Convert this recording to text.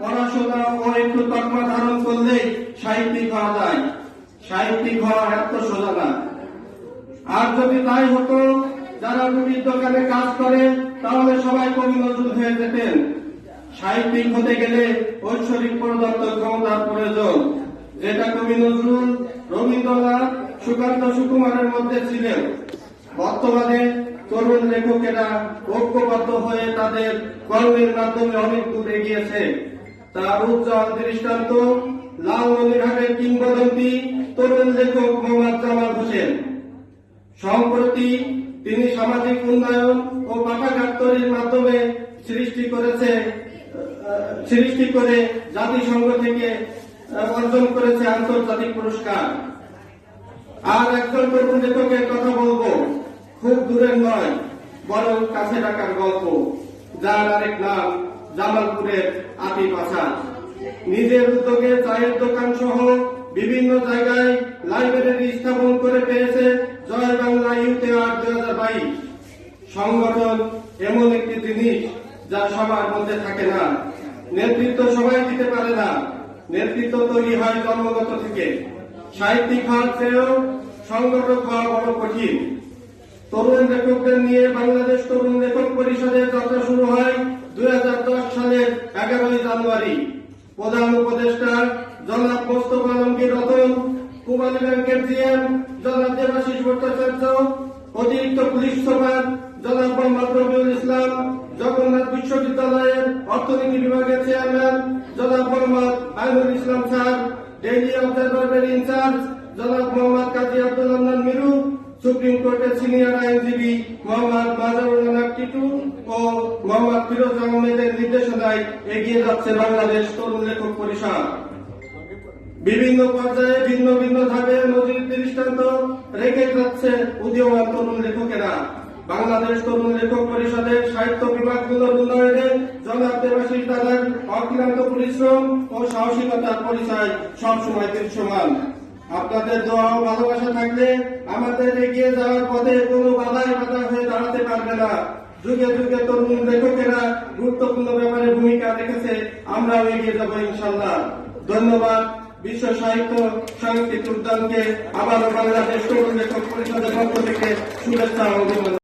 পড়াশোনা ও একটু তকমা ধারণ করলেই সাহিত্যিক হওয়া যায়। সাহিত্যিক হওয়া এত সোজা না। আর যদি তাই হতো, যারা রুটির দোকানে কাজ করে, তাহলে সবাই কবি নজরুল হয়ে যেতেন। সাহিত্যিক হতে গেলে ঐশ্বরিক প্রদত্ত ক্ষমতার প্রয়োজন। যেটা কবি নজরুল, রবীন্দ্রনাথ, সুকান্ত সুকুমারের মধ্যে ছিলেন। বর্তমানে তরুণ লেখকেরা ঐক্যবদ্ধ হয়ে তাদের কর্মের মাধ্যমে অনেক দূর এগিয়েছে। তার উজ্জ্বল দৃষ্টান্ত লালমনিরহাটের কিংবদন্তি তরুণ লেখক মোহাম্মদ জামাল হোসেন সম্প্রতি তিনি সামাজিক উন্নয়ন ও পাঠাঘাট তৈরির মাধ্যমে সৃষ্টি করেছে সৃষ্টি করে জাতিসংঘ থেকে অর্জন করেছে আন্তর্জাতিক পুরস্কার। আর একজন তরুণ লেখকের কথা বলব, খুব দূরের নয়, বরং কাছে রাখার গল্প, যার আরেক নাম জামালপুরের আতিফ আসাদ নিজের উদ্যোগে চায়ের দোকান সহ বিভিন্ন জায়গায় লাইব্রেরি স্থাপন করে পেয়েছে জয় বাংলা ইউতে আট দুই হাজার বাইশ। সংগঠন এমন একটি জিনিস যা সবার মধ্যে থাকে না। নেতৃত্ব সবাই দিতে পারে না। নেতৃত্ব তৈরি হয় জন্মগত থেকে। সাহিত্যিক হওয়ার চেয়েও সংগঠক হওয়া বড় কঠিন। তরুণ লেখকদের নিয়ে বাংলাদেশ তরুণ লেখক পরিষদের যাত্রা শুরু হয় দুই সালের এগারোই জানুয়ারি, প্রধান উপদেষ্টা জনাব মোস্তফা আলমগীর রতন, কুমারী ব্যাংকের জিএম, জনাব দেবাশিস ভট্টাচার্য, অতিরিক্ত পুলিশ সুপার জনাব মোহাম্মদ রবিউল ইসলাম, জগন্নাথ বিশ্ববিদ্যালয়ের অর্থনীতি বিভাগের চেয়ারম্যান জনাব মোহাম্মদ আইনুল ইসলাম স্যার, ডেইলি অবজারভারের ইনচার্জ জনাব মোহাম্মদ কাজী আব্দুল আন্নান মিরু, সুপ্রিম কোর্টের সিনিয়র আইনজীবী মোহাম্মদ মাজারুল টিটু ও মোহাম্মদ ফিরোজ আহমেদের নির্দেশনায় এগিয়ে যাচ্ছে বাংলাদেশ তরুণ লেখক পরিষদ। বিভিন্ন পর্যায়ে ভিন্ন ভিন্ন ধাপে নজির দৃষ্টান্ত রেখে যাচ্ছে উদীয়মান তরুণ লেখকেরা। বাংলাদেশ তরুণ লেখক পরিষদের সাহিত্য বিভাগগুলোর উন্নয়নে জনাব দেবাশিস দাদার অক্লান্ত পরিশ্রম ও সাহসিকতার পরিচয় সবসময় দৃশ্যমান আপনাদের দোয়া ও ভালোবাসা থাকলে আমাদের এগিয়ে যাওয়ার পথে কোনো বাধায় বাধা হয়ে দাঁড়াতে পারবে না। যুগে যুগে তরুণ লেখকেরা গুরুত্বপূর্ণ ব্যাপারে ভূমিকা রেখেছে, আমরাও এগিয়ে যাব ইনশাল্লাহ ধন্যবাদ বিশ্ব সাহিত্য সাংস্কৃতিক উদ্যানকে, আবারও বাংলাদেশ তরুণ লেখক পরিষদের পক্ষ থেকে শুভেচ্ছা অভিনন্দন।